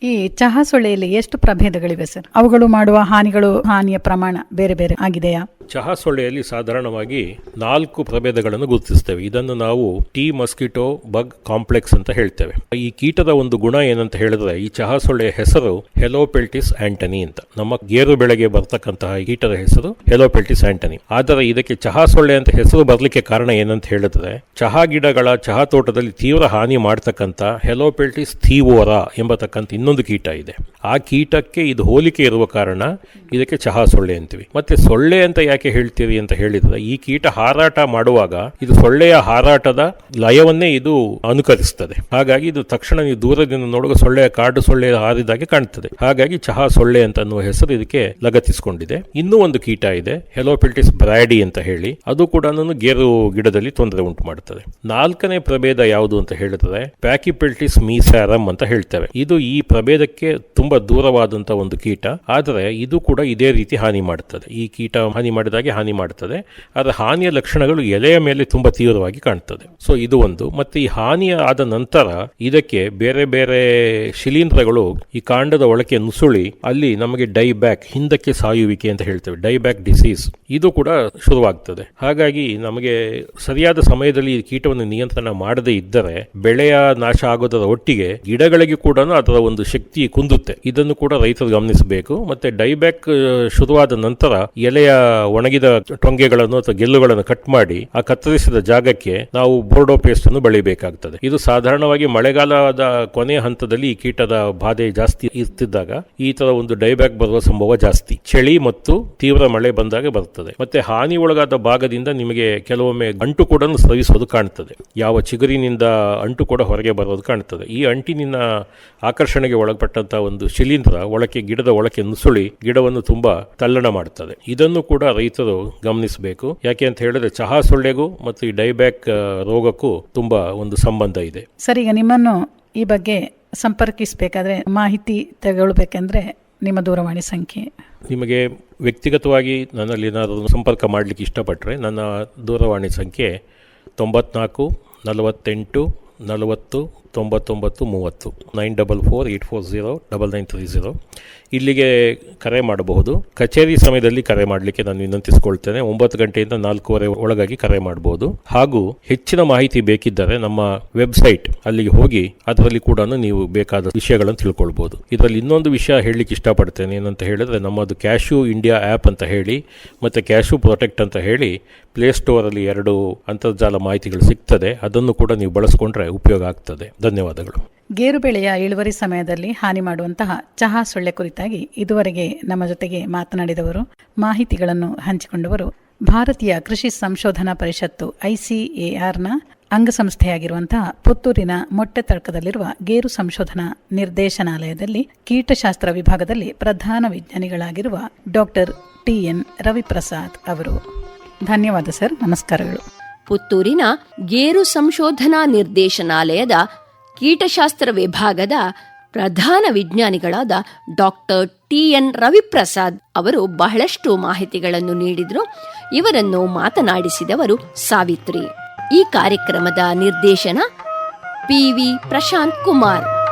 ಈ ಚಹಾ ಸೊಳ್ಳೆಯಲ್ಲಿ ಎಷ್ಟು ಪ್ರಭೇದಗಳಿವೆ ಸರ್? ಅವುಗಳು ಮಾಡುವ ಹಾನಿಗಳು, ಹಾನಿಯ ಪ್ರಮಾಣ ಬೇರೆ ಬೇರೆ ಆಗಿದೆಯಾ?
ಚಹಾ ಸೊಳ್ಳೆಯಲ್ಲಿ ಸಾಧಾರಣವಾಗಿ ನಾಲ್ಕು ಪ್ರಭೇದಗಳನ್ನು ಗುರುತಿಸ್ತೇವೆ ಇದನ್ನು ನಾವು ಟೀ ಮಸ್ಕಿಟೋ ಬಗ್ ಕಾಂಪ್ಲೆಕ್ಸ್ ಅಂತ ಹೇಳ್ತೇವೆ. ಈ ಕೀಟದ ಒಂದು ಗುಣ ಏನಂತ ಹೇಳಿದ್ರೆ ಈ ಚಹಾ ಸೊಳ್ಳೆಯ ಹೆಸರು ಹೆಲೋಪೆಲ್ಟಿಸ್ ಆಂಟನಿ ಅಂತ. ನಮ್ಮ ಗೇರು ಬೆಳೆಗೆ ಬರ್ತಕ್ಕಂತಹ ಕೀಟದ ಹೆಸರು ಹೆಲೋಪೆಲ್ಟಿಸ್ ಆಂಟನಿ. ಆದರೆ ಇದಕ್ಕೆ ಚಹಾ ಸೊಳ್ಳೆ ಅಂತ ಹೆಸರು ಬರಲಿಕ್ಕೆ ಕಾರಣ ಏನಂತ ಹೇಳಿದ್ರೆ ಚಹಾ ಗಿಡಗಳ, ಚಹಾ ತೋಟದಲ್ಲಿ ತೀವ್ರ ಹಾನಿ ಮಾಡ್ತಕ್ಕಂಥ ಹೆಲೋಪೆಲ್ಟಿಸ್ ಥೀವೋರಾ ಎಂಬತಕ್ಕಂಥ ಇನ್ನೊಂದು ಕೀಟ ಇದೆ. ಆ ಕೀಟಕ್ಕೆ ಇದು ಹೋಲಿಕೆ ಇರುವ ಕಾರಣ ಇದಕ್ಕೆ ಚಹಾ ಸೊಳ್ಳೆ ಅಂತೀವಿ. ಮತ್ತೆ ಸೊಳ್ಳೆ ಅಂತ ಯಾಕೆ ಹೇಳ್ತೀರಿ ಅಂತ ಹೇಳಿದ್ರೆ, ಈ ಕೀಟ ಹಾರಾಟ ಮಾಡುವಾಗ ಇದು ಸೊಳ್ಳೆಯ ಹಾರಾಟದ ಲಯವನ್ನೇ ಇದು ಅನುಕರಿಸ್ತದೆ. ಹಾಗಾಗಿ ಇದು ತಕ್ಷಣ ನೀವು ದೂರದಿಂದ ನೋಡುವಾಗ ಸೊಳ್ಳೆಯ ಕಾಡು ಸೊಳ್ಳೆ ಹಾರಿದಾಗೆ ಕಾಣ್ತದೆ. ಹಾಗಾಗಿ ಚಹಾ ಸೊಳ್ಳೆ ಅಂತ ಅನ್ನುವ ಹೆಸರು ಇದಕ್ಕೆ ಲಗತ್ತಿಸಿಕೊಂಡಿದೆ. ಇನ್ನೂ ಒಂದು ಕೀಟ ಇದೆ ಹೆಲೋಪಿಲ್ಟಿಸ್ ಬ್ರಾಯಡಿ ಅಂತ ಹೇಳಿ. ಅದು ಕೂಡ ಗೇರು ಗಿಡದಲ್ಲಿ ತೊಂದರೆ ಉಂಟು ಮಾಡುತ್ತದೆ. ನಾಲ್ಕನೇ ಪ್ರಭೇದ ಯಾವುದು ಅಂತ ಹೇಳಿದ್ರೆ ಪ್ಯಾಕಿಪಿಲ್ಟಿಸ್ ಮೀಸ್ಯಾರಮ್ ಅಂತ ಹೇಳ್ತೇವೆ. ಇದು ಈ ಪ್ರಭೇದಕ್ಕೆ ತುಂಬಾ ದೂರವಾದಂತ ಒಂದು ಕೀಟ. ಆದರೆ ಇದು ಕೂಡ ಇದೇ ರೀತಿ ಹಾನಿ ಮಾಡುತ್ತದೆ. ಈ ಕೀಟ ಹಾನಿ ಮಾಡಿದಾಗೆ ಹಾನಿ ಮಾಡುತ್ತದೆ. ಅದರ ಹಾನಿಯ ಲಕ್ಷಣಗಳು ಎಲೆಯ ಮೇಲೆ ತುಂಬಾ ತೀವ್ರವಾಗಿ ಕಾಣ್ತದೆ. ಸೊ ಇದು ಒಂದು. ಮತ್ತೆ ಈ ಹಾನಿಯ ಆದ ನಂತರ ಇದಕ್ಕೆ ಬೇರೆ ಬೇರೆ ಶಿಲೀಂಧ್ರಗಳು ಈ ಕಾಂಡದ ಒಳಕೆ ನುಸುಳಿ ಅಲ್ಲಿ ನಮಗೆ ಡೈ ಬ್ಯಾಕ್ ಹಿಂದಕ್ಕೆ ಸಾಯುವಿಕೆ ಅಂತ ಹೇಳ್ತೇವೆ. Die back disease. ಇದು ಕೂಡ ಶುರುವಾಗ್ತದೆ. ಹಾಗಾಗಿ ನಮಗೆ ಸರಿಯಾದ ಸಮಯದಲ್ಲಿ ಈ ಕೀಟವನ್ನು ನಿಯಂತ್ರಣ ಮಾಡದೇ ಇದ್ದರೆ, ಬೆಳೆಯ ನಾಶ ಆಗೋದರ ಒಟ್ಟಿಗೆ ಗಿಡಗಳಿಗೆ ಕೂಡ ಅದರ ಒಂದು ಶಕ್ತಿ ಕುಂದುತ್ತೆ. ಇದನ್ನು ಕೂಡ ರೈತರು ಗಮನಿಸಬೇಕು. ಮತ್ತೆ ಡೈಬ್ಯಾಕ್ ಶುರುವಾದ ನಂತರ ಎಲೆಯ ಒಣಗಿದ ಟೊಂಗೆಗಳನ್ನು ಅಥವಾ ಗೆಲ್ಲುಗಳನ್ನು ಕಟ್ ಮಾಡಿ ಆ ಕತ್ತರಿಸಿದ ಜಾಗಕ್ಕೆ ನಾವು ಬೋರ್ಡೋ ಪೇಸ್ಟ್ ಅನ್ನು ಬೆಳಿಬೇಕಾಗ್ತದೆ. ಇದು ಸಾಧಾರಣವಾಗಿ ಮಳೆಗಾಲದ ಕೊನೆಯ ಹಂತದಲ್ಲಿ ಈ ಕೀಟದ ಬಾಧೆ ಜಾಸ್ತಿ ಇರ್ತಿದ್ದಾಗ ಈ ತರ ಒಂದು ಡೈಬ್ಯಾಕ್ ಬರುವ ಸಂಭವ ಜಾಸ್ತಿ. ಚಳಿ ಮತ್ತು ತೀವ್ರ ಮಳೆ ಬಂದಾಗ ಬರುತ್ತದೆ ಮತ್ತೆ ಹಾನಿ ಒಳಗಾದ ಭಾಗದಿಂದ ನಿಮಗೆ ಕೆಲವೊಮ್ಮೆ ಅಂಟು ಕೂಡ ಸ್ರವಿಸೋದು ಕಾಣ್ತದೆ. ಯಾವ ಚಿಗುರಿನಿಂದ ಅಂಟು ಕೂಡ ಹೊರಗೆ ಬರೋದು ಕಾಣ್ತದೆ. ಈ ಅಂಟಿನ ಆಕರ್ಷಣೆಗೆ ಒಳಪಟ್ಟಂತಹ ಒಂದು ಶಿಲೀಂಧ್ರ ಒಳಕ್ಕೆ ಗಿಡದ ಒಳಕ್ಕೆ ನುಸುಳಿ ಗಿಡವನ್ನು ತುಂಬಾ ತಲ್ಲಣ ಮಾಡುತ್ತದೆ ಇದನ್ನು ಕೂಡ ರೈತರು ಗಮನಿಸಬೇಕು. ಯಾಕೆ ಅಂತ ಹೇಳಿದ್ರೆ ಚಹಾ ಸೊಳ್ಳೆಗೂ ಮತ್ತು ಈ ಡೈಬ್ಯಾಕ್ ರೋಗಕ್ಕೂ ತುಂಬಾ ಒಂದು ಸಂಬಂಧ ಇದೆ.
ಸರ್ ಈಗ ನಿಮ್ಮನ್ನು ಈ ಬಗ್ಗೆ ಸಂಪರ್ಕಿಸಬೇಕಾದ್ರೆ ಮಾಹಿತಿ ತಗೊಳ್ಬೇಕಂದ್ರೆ ನಿಮ್ಮ ದೂರವಾಣಿ ಸಂಖ್ಯೆ.
ನಿಮಗೆ ವ್ಯಕ್ತಿಗತವಾಗಿ ನನ್ನಲ್ಲಿ ಏನಾದರೂ ಸಂಪರ್ಕ ಮಾಡಲಿಕ್ಕೆ ಇಷ್ಟಪಟ್ಟರೆ ನನ್ನ ದೂರವಾಣಿ ಸಂಖ್ಯೆ ತೊಂಬತ್ನಾಲ್ಕು ನಲವತ್ತೆಂಟು ನಲವತ್ತು ತೊಂಬತ್ತೊಂಬತ್ತು ಮೂವತ್ತು, nine double four eight four zero double nine three zero ಇಲ್ಲಿಗೆ ಕರೆ ಮಾಡಬಹುದು. ಕಚೇರಿ ಸಮಯದಲ್ಲಿ ಕರೆ ಮಾಡಲಿಕ್ಕೆ ನಾನು ವಿನಂತಿಸಿಕೊಳ್ತೇನೆ. ಒಂಬತ್ತು ಗಂಟೆಯಿಂದ ನಾಲ್ಕೂವರೆ ಒಳಗಾಗಿ ಕರೆ ಮಾಡಬಹುದು. ಹಾಗೂ ಹೆಚ್ಚಿನ ಮಾಹಿತಿ ಬೇಕಿದ್ದರೆ ನಮ್ಮ ವೆಬ್ಸೈಟ್ ಅಲ್ಲಿಗೆ ಹೋಗಿ ಅದರಲ್ಲಿ ಕೂಡ ನೀವು ಬೇಕಾದ ವಿಷಯಗಳನ್ನು ತಿಳ್ಕೊಳ್ಬಹುದು. ಇದರಲ್ಲಿ ಇನ್ನೊಂದು ವಿಷಯ ಹೇಳಲಿಕ್ಕೆ ಇಷ್ಟಪಡ್ತೇನೆ. ಏನಂತ ಹೇಳಿದ್ರೆ ನಮ್ಮದು ಕ್ಯಾಶು ಇಂಡಿಯಾ ಆ್ಯಪ್ ಅಂತ ಹೇಳಿ, ಮತ್ತು ಕ್ಯಾಶು ಪ್ರೊಟೆಕ್ಟ್ ಅಂತ ಹೇಳಿ ಪ್ಲೇಸ್ಟೋರಲ್ಲಿ ಎರಡು ಅಂತರ್ಜಾಲ ಮಾಹಿತಿಗಳು ಸಿಗ್ತದೆ. ಅದನ್ನು ಕೂಡ ನೀವು ಬಳಸ್ಕೊಂಡ್ರೆ ಉಪಯೋಗ ಆಗ್ತದೆ. ಧನ್ಯವಾದಗಳು.
ಗೇರು ಬೆಳೆಯ ಇಳುವರಿ ಸಮಯದಲ್ಲಿ ಹಾನಿ ಮಾಡುವಂತಹ ಚಹಾ ಸೊಳ್ಳೆ ಕುರಿತಾಗಿ ಇದುವರೆಗೆ ನಮ್ಮ ಜೊತೆಗೆ ಮಾತನಾಡಿದವರು ಮಾಹಿತಿಗಳನ್ನು ಹಂಚಿಕೊಂಡವರು ಭಾರತೀಯ ಕೃಷಿ ಸಂಶೋಧನಾ ಪರಿಷತ್ತು ಐಸಿಎಆರ್ನ ಅಂಗಸಂಸ್ಥೆಯಾಗಿರುವಂತಹ ಪುತ್ತೂರಿನ ಮೊಟ್ಟೆತಡ್ಕದಲ್ಲಿರುವ ಗೇರು ಸಂಶೋಧನಾ ನಿರ್ದೇಶನಾಲಯದಲ್ಲಿ ಕೀಟಶಾಸ್ತ್ರ ವಿಭಾಗದಲ್ಲಿ ಪ್ರಧಾನ ವಿಜ್ಞಾನಿಗಳಾಗಿರುವ ಡಾಕ್ಟರ್ ಟಿಎನ್ ರವಿಪ್ರಸಾದ್ ಅವರು. ಧನ್ಯವಾದ ಸರ್ ನಮಸ್ಕಾರಗಳು.
ಪುತ್ತೂರಿನ ಗೇರು ಸಂಶೋಧನಾ ನಿರ್ದೇಶನಾಲಯದ ಕೀಟಶಾಸ್ತ್ರ ವಿಭಾಗದ ಪ್ರಧಾನ ವಿಜ್ಞಾನಿಗಳಾದ ಡಾಕ್ಟರ್ ಟಿ ಎನ್ ರವಿಪ್ರಸಾದ್ ಅವರು ಬಹಳಷ್ಟು ಮಾಹಿತಿಗಳನ್ನು ನೀಡಿದರು. ಇವರನ್ನು ಮಾತನಾಡಿಸಿದವರು ಸಾವಿತ್ರಿ. ಈ ಕಾರ್ಯಕ್ರಮದ ನಿರ್ದೇಶನ ಪಿ ವಿ ಪ್ರಶಾಂತ್ ಕುಮಾರ್.